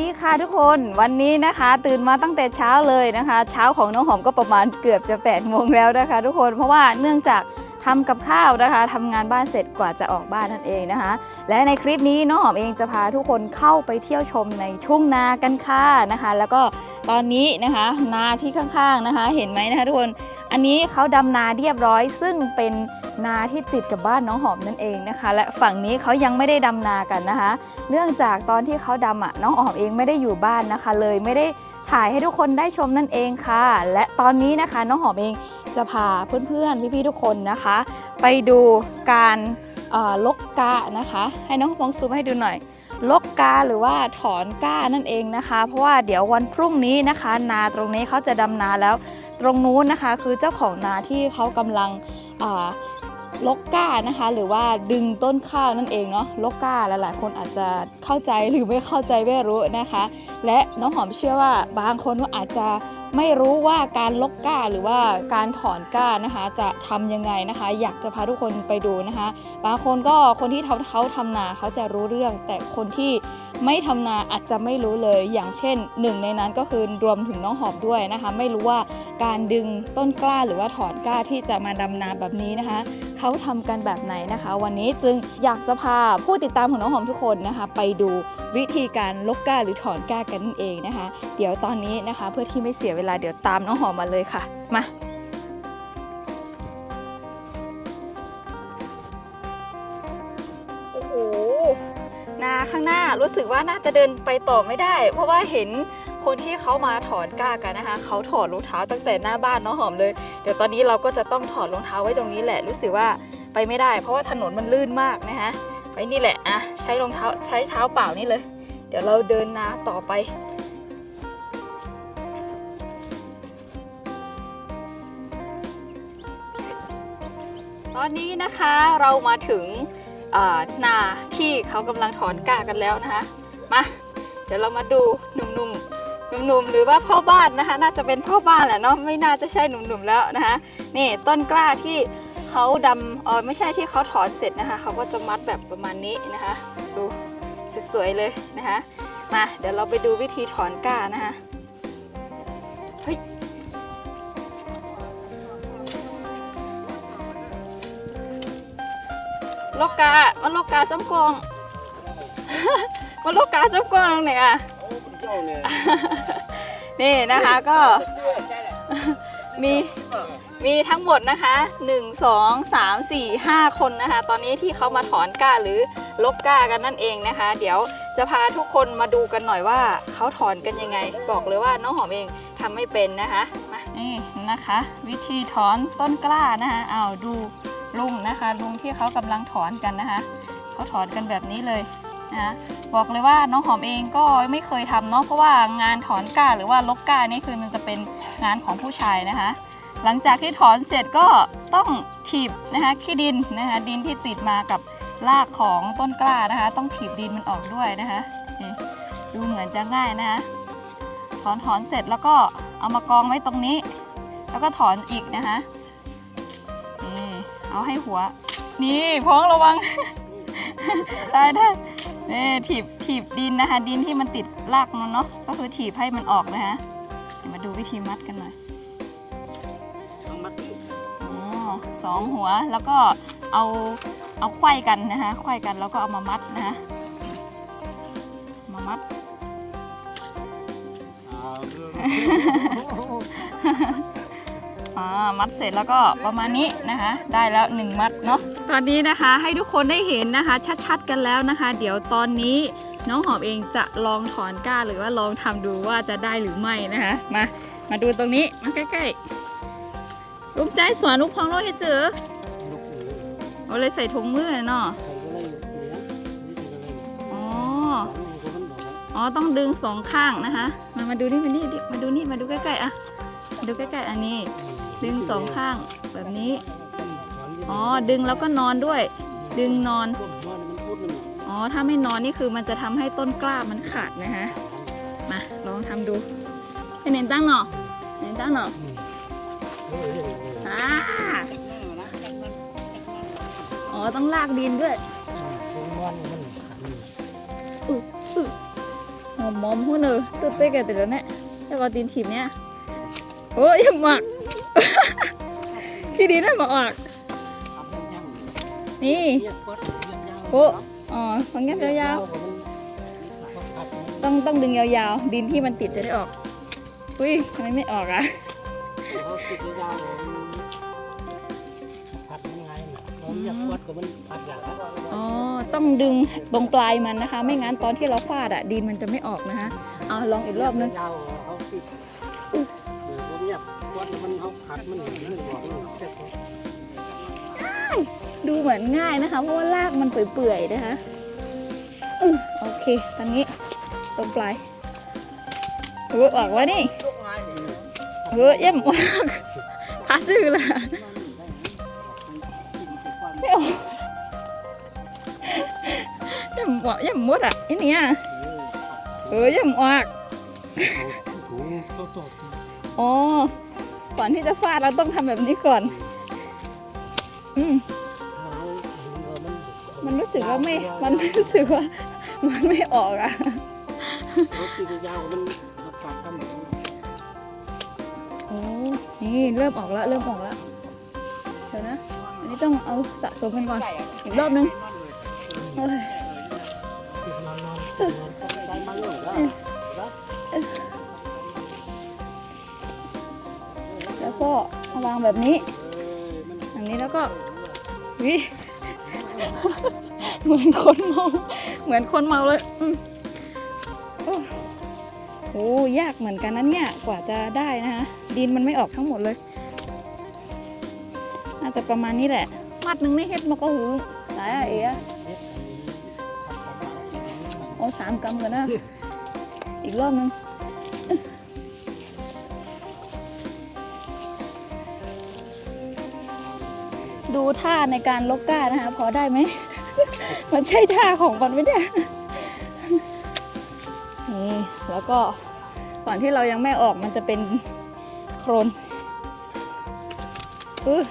ดีค่ะทุกคนวันนี้นะคะ ตื่นมาตั้งแต่เช้าเลยนะคะ เช้าของน้องหอมก็ประมาณเกือบจะ8ปดโมงแล้วนะคะ ทุกคนเพราะว่าเนื่องจากทำกับข้าวนะคะทำงานบ้านเสร็จกว่าจะออกบ้านนั่นเองนะคะ และในคลิปนี้น้องหอมเองจะพาทุกคนเข้าไปเที่ยวชมในทุ่งนากันค่ะนะคะ แล้วก็ตอนนี้นะคะนาที่ข้างๆนะคะ เห็นไหมนะคะ ทุกคนอันนี้เขาดำนาเรียบร้อยซึ่งเป็น นาที่ติดกับบ้านน้องหอมนั่นเองนะคะ และฝั่งนี้เขายังไม่ได้ดำนากันนะคะ เนื่องจากตอนที่เขาดำอะน้องหอมเองไม่ได้อยู่บ้านนะคะ เลยไม่ได้ถ่ายให้ทุกคนได้ชมนั่นเองค่ะ และตอนนี้นะคะน้องหอมเองจะพาเพื่อนๆพี่ๆทุกคนนะคะ ไปดูการลกกานะคะ ให้น้องมองซูมให้ดูหน่อย ลกกาหรือว่าถอนก้านั่นเองนะคะ เพราะว่าเดี๋ยววันพรุ่งนี้นะคะ นาตรงนี้เขาจะดำนาแล้ว ตรงนู้นนะคะ คือเจ้าของนาที่เขากำลังอ่า ลกก้านะคะ หรือว่าดึงต้นข้าวนั่นเองเนาะลกก้าหลายๆ คนอาจจะเข้าใจหรือไม่เข้าใจไม่รู้นะคะ และน้องหอมเชื่อว่าบางคนก็อาจจะไม่รู้ว่าการลกก้าหรือว่าการถอนก้านะคะ จะทำยังไงนะคะ อยากจะพาทุกคนไปดูนะคะ บางคนก็คนที่เขาเขาทำนาเขาจะรู้เรื่อง แต่คนที่ไม่ทำนาอาจจะไม่รู้เลย อย่างเช่นหนึ่งในนั้นก็คือรวมถึงน้องหอมด้วยนะคะ ไม่รู้ว่าการดึงต้นกล้าหรือว่าถอนกล้าที่จะมาดำนาแบบนี้นะคะ เขาทำกันแบบไหนนะคะ วันนี้จึงอยากจะพาผู้ติดตามของน้องหอมทุกคนนะคะ ไปดูวิธีการลกก้าหรือถอนก้ากันนั่นเองนะคะ เดี๋ยวตอนนี้นะคะ เพื่อที่ไม่เสียเวลาเดี๋ยวตามน้องหอมมาเลยค่ะมาโอ้โหนาข้างหน้ารู้สึกว่าน่าจะเดินไปต่อไม่ได้ เพราะว่าเห็น คนที่เขามาถอนก้ากันนะคะเขาถอดรองเท้าตั้งแต่หน้าบ้านน้องหอมเลย เดี๋ยวตอนนี้เราก็จะต้องถอดรองเท้าไว้ตรงนี้แหละ รู้สึกว่าไปไม่ได้ เพราะว่าถนนมันลื่นมากนะคะไว้นี่แหละอะใช้รองเท้าใช้เท้าเปล่านี่เลย เดี๋ยวเราเดินนาต่อไปตอนนี้นะคะเรามาถึงนาที่เขากำลังถอนก้ากันแล้วนะคะมา เดี๋ยวเรามาดูหนุ่มๆ หนุ่มๆหรือว่าพ่อบ้านนะคะ น่าจะเป็นพ่อบ้านแหละเนาะไม่น่าจะใช่หนุ่มๆแล้วนะคะนี่ต้นกล้าที่เขาดำเออไม่ใช่ที่เขาถอนเสร็จนะคะเขาก็จะมัดแบบประมาณนี้นะคะ ดูสวยๆเลยนะคะมาเดี๋ยวเราไปดูวิธีถอนก้านะคะเฮ้ยโลกามันโลกาจ้ำกองมันโลกาจ้ำกองตรงไหนอะ นี่นะคะก็มีมีทั้งหมดนะคะ 1 2 3 4 5 คนนะคะ ตอนนี้ที่เขามาถอนก้าหรือลบก้ากันนั่นเองนะคะ เดี๋ยวจะพาทุกคนมาดูกันหน่อยว่าเขาถอนกันยังไง บอกเลยว่าน้องหอมเองทำไม่เป็นนะคะมานี่นะคะ วิธีถอนต้นกล้านะคะอ้าวดูลุงนะคะ ลุงที่เขากำลังถอนกันนะคะเขาถอนกันแบบนี้เลย นะคะบอกเลยว่าน้องหอมเองก็ไม่เคยทำเนาะเพราะว่างานถอนก้าหรือว่าลกก้านี่คือมันจะเป็นงานของผู้ชายนะคะ หลังจากที่ถอนเสร็จก็ต้องถีบนะคะขี้ดินนะคะดินที่ติดมากับรากของต้นกล้านะคะ ต้องถีบดินมันออกด้วยนะคะดูเหมือนจะง่ายนะคะถอนถอนเสร็จแล้วก็เอามากองไว้ตรงนี้ แล้วก็ถอนอีกนะคะนี่เอาให้หัว นี่พ้องระวังได้ ได้นี่ถีบถีบดินนะคะ ดินที่มันติดรากมันเนาะก็คือถีบให้มันออกนะคะเดี๋ยวมาดูวิธีมัดกันหน่อยอ๋อสองหัวแล้วก็เอาเอาไขว้กันนะคะไขว้กันแล้วก็เอามามัดนะคะมามัด อ่า มัดเสร็จแล้วก็ประมาณนี้นะคะ ได้แล้ว 1 มัดเนาะตอนนี้นะคะให้ทุกคนได้เห็นนะคะ ชัดๆกันแล้วนะคะ เดี๋ยวตอนนี้น้องหอมเองจะลองถอนก้าหรือว่าลองทำดูว่าจะได้หรือไม่นะคะ มา มาดูตรงนี้มาใกล้ๆลูกใจสวนลูกพองโลกให้เจอเอาเลยใส่ถุงมือเนาะอ๋อ อ๋อต้องดึงสองข้างนะคะ มา มาดูนี่มานี่มาดูนี่มาดูใกล้ๆอะมาดูใกล้ๆอันนี้ ดึงสองข้างแบบนี้ อ๋อ ดึงแล้วก็นอนด้วย ดึงนอน อ๋อ ถ้าไม่นอนนี่คือมันจะทำให้ต้นกล้ามันขาดนะคะ มาลองทำดูให้เน้นตั้งหนอเน้นตั้งหนออ่าอ๋อ ต้องลากดินด้วยอืออือหอมมอมหัวเนอตุ๊ดเต้กันแต่แล้วเนี่ยแล้วก็ตีนถีบเนี่ยโอ้ยอย่าหมัก ขี้ดีนะหมาออก นี่โอ้อ๋อฟังแงบยาวๆต้องต้องดึงยาวๆ ดินที่มันติดจะได้ออก อุ้ยทำไมไม่ออกอะอ๋อ ต้องดึงตรงปลายมันนะคะ ไม่งั้นตอนที่เราฟาดอะ ดินมันจะไม่ออกนะคะเอาลองอีกรอบนึง มันเขาขัดมันหนึ่งบอกมันเสร็จดูเหมือนง่ายนะคะ เพราะว่ารากมันเปื่อยๆนะคะอือโอเคตอนนี้ตรงปลายเออออกวะนี่เออเยี่ยมมากพาจื้อละไม่ออกเยี่ยมวะเยี่ยมมดอะไอ้เนี่ยเออเยี่ยมออกถุงโต๊ะโต๊ะอ๋อ ก่อนที่จะฟาดเราต้องทำแบบนี้ก่อน อืมมันรู้สึกว่าไม่ มันรู้สึกว่า มันไม่ออกอะโอ้นี่เริ่มออกแล้วเริ่มออกแล้ว เดี๋ยวนะ อันนี้ต้องเอาสะสมกันก่อน อีกรอบนึงางแบบนี้อย่างนี้แล้วก็วิเหมือนคนเมาเหมือนคนเมาเลยโอ้โหยากเหมือนกันนั้นเนี่ยกว่าจะได้นะคะดินมันไม่ออกทั้งหมดเลย น่าจะประมาณนี้แหละ มัดหนึ่งไม่เฮ็ดมาก็หือหลายอะเอ๋อะโอ้สามกำกันนะอีกรอบนึง ท่าในการลกก้านะคะ พอได้ไหม มันใช่ท่าของมันไหมเนี่ยนี่แล้วก็ก่อนที่เรายังไม่ออกมันจะเป็นโครนอือ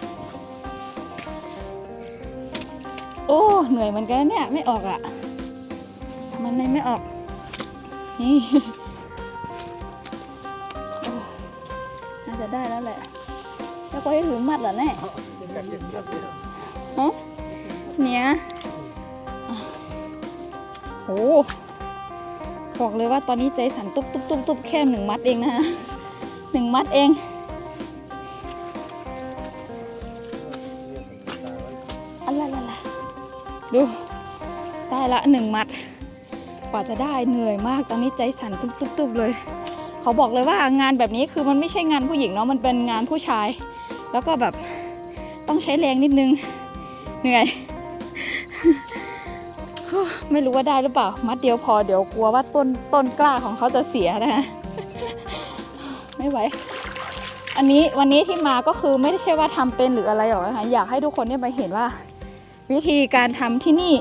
โอ้เหนื่อยเหมือนกันเนี่ยไม่ออกอะ่ะ มันไม่ไม่ออก นี่ แล้วก็ให้ถือมัดเหรอเนี่ยเนี่ยโอ้บอกเลยว่าตอนนี้ใจสั่นตุ๊บตุ๊บตุ๊บตุ๊บแค่หนึ่งมัดเองนะฮะหนึ่งมัดเองอะไรล่ะล่ะดูได้ละหนึ่งมัด กว่าจะได้เหนื่อยมากตอนนี้ใจสั่นตุ๊บตุ๊บตุ๊บเลย เขาบอกเลยว่างานแบบนี้คือมันไม่ใช่งานผู้หญิงเนาะมันเป็นงานผู้ชาย แล้วก็แบบต้องใช้แรงนิดนึงเหนื่อยไม่รู้ว่าได้หรือเปล่า มัดเดียวพอเดี๋ยวกลัวว่าต้นต้นกล้าของเขาจะเสียนะฮะไม่ไหวอันนี้วันนี้ที่มาก็คือไม่ได้ใช่ว่าทำเป็นหรืออะไรหรอกนะคะอยากให้ทุกคนเนี่ยไปเห็นว่า วิธีการทำที่นี่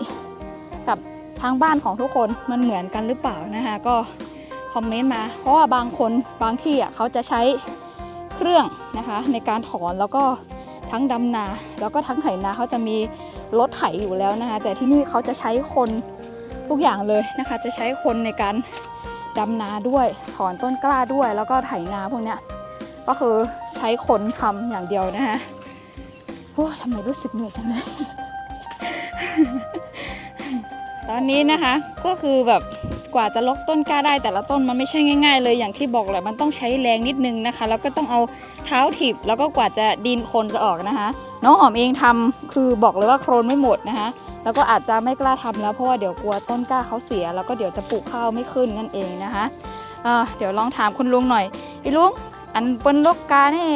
กับทางบ้านของทุกคนมันเหมือนกันหรือเปล่านะคะก็คอมเมนต์มา เพราะว่าบางคนบางที่อะเขาจะใช้ เครื่องนะคะในการถอนแล้วก็ทั้งดำนา แล้วก็ทั้งไถนาเขาจะมีรถไถอยู่แล้วนะคะแต่ที่นี่เขาจะใช้คนทุกอย่างเลยนะคะ จะใช้คนในการดำนาด้วยถอนต้นกล้าด้วย แล้วก็ไถนาพวกเนี้ยก็คือใช้คนทำอย่างเดียวนะคะโอ้ทำไมรู้สึกเหนื่อยจังเลย ตอนนี้นะคะก็คือแบบ กว่าจะลกต้นกล้าได้แต่ละต้นมันไม่ใช่ง่ายๆ เลยอย่างที่บอกแหละมันต้องใช้แรงนิดนึงนะคะ แล้วก็ต้องเอาเท้าถีบแล้วก็กว่าจะดินโคลนจะออกนะคะ น้องหอมเองทำคือบอกเลยว่าโครนไม่หมดนะคะ แล้วก็อาจจะไม่กล้าทำแล้วเพราะว่าเดี๋ยวกลัวต้นกล้าเขาเสีย แล้วก็เดี๋ยวจะปลูกข้าวไม่ขึ้นนั่นเองนะคะอ่าเดี๋ยวลองถามคุณลุงหน่อยอีลุงอันเปิ้นลกกาเนี่ย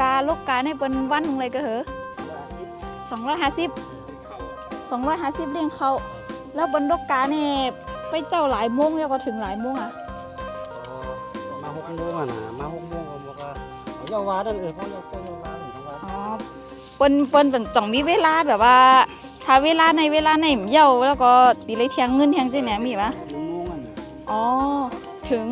กาลกกาเนี่ยเปิ้นวันหนึงเลยก็เหรอสองร้อยห้าสิบสองร้อยห้าสิบเลี้ยงเขาแล้วเปิ้นลกกาเนี่ย ไปเจ้าหลายโมงแล้วก็ถึงหลายโมงอะมาหกโมงอะนะมาหกโมงก็บอกว่าเขาเยาวาดันเออเขาเยาเยาวาเหมือนกันว่าอ๋อเปิ้นเปิ้นเป็นจ่องมีเวลาแบบว่าถ้าเวลาในเวลาในมเย่าแล้วก็ตีเลยเที่ยงเงินเที่ยงจีเนี่ยมีปะหนึ่งโมงอะนะอ๋อถึง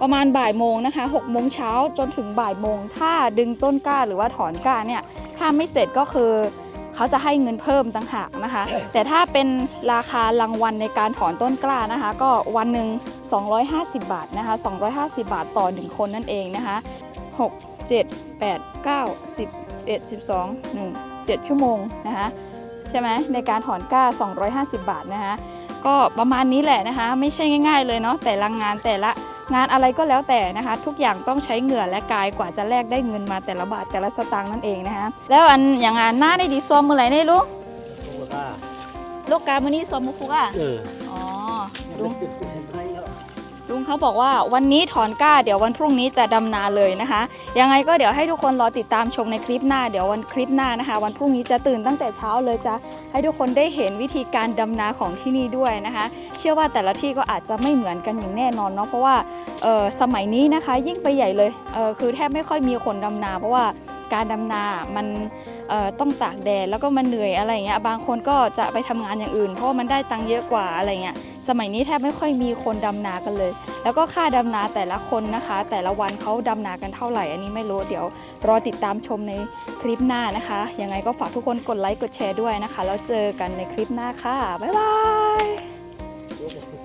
ประมาณบ่ายโมงนะคะ6โมงเช้าจนถึงบ่ายโมงถ้าดึงต้นกล้าหรือว่าถอนกล้าเนี่ยถ้าไม่เสร็จก็คือ เขาจะให้เงินเพิ่มต่างหากนะคะ แต่ถ้าเป็นราคารางวัลในการถอนต้นกล้านะคะ ก็วันหนึ่ง250 บาทนะคะ250 บาทต่อ 1 คนนั่นเองนะคะ 6 7 8 9 10 11 12 1 7 ชั่วโมงนะคะใช่ไหมในการถอนกล้า 250 บาทนะคะก็ประมาณนี้แหละนะคะ ไม่ใช่ง่าย ๆ เลยเนาะแต่ละงานแต่ละ งานอะไรก็แล้วแต่นะคะ ทุกอย่างต้องใช้เหงื่อและกายกว่าจะแลกได้เงินมาแต่ละบาทแต่ละสตางค์นั่นเองนะคะแล้วอันอย่างงานหน้าได้ดีซอมมือไหนได้ลูกตัวก็ลูกการมานี่ซอมมุคุกอะเอออ๋อลุลุงงติดเห็นไรแล้วลุงเขาบอกว่าวันนี้ถอนกล้า เดี๋ยววันพรุ่งนี้จะดำนาเลยนะคะ ยังไงก็เดี๋ยวให้ทุกคนรอติดตามชมในคลิปหน้า เดี๋ยววันคลิปหน้านะคะ วันพรุ่งนี้จะตื่นตั้งแต่เช้าเลยจะให้ทุกคนได้เห็นวิธีการดำนาของที่นี่ด้วยนะคะ เชื่อว่าแต่ละที่ก็อาจจะไม่เหมือนกันอย่างแน่นอนเนาะเพราะว่าเอ่อ สมัยนี้นะคะยิ่งไปใหญ่เลยเคือแทบไม่ค่อยมีคนดำนา เพราะว่าการดำนา มันต้องตากแดดแล้วก็มันเหนื่อยอะไรเงี้ยบางคนก็จะไปทำงานอย่างอื่น เพราะมันได้ตังค์เยอะกว่าอะไรเงี้ยสมัยนี้แทบไม่ค่อยมีคนดำนากันเลย แล้วก็ค่าดำนาแต่ละคนนะคะ แต่ละวันเขาดำนากันเท่าไหร่ อันนี้ไม่รู้เดี๋ยวรอติดตามชมในคลิปหน้านะคะ ยังไงก็ฝากทุกคนกดไลค์กดแชร์ด้วยนะคะ แล้วเจอกันในคลิปหน้าค่ะ บ๊ายบาย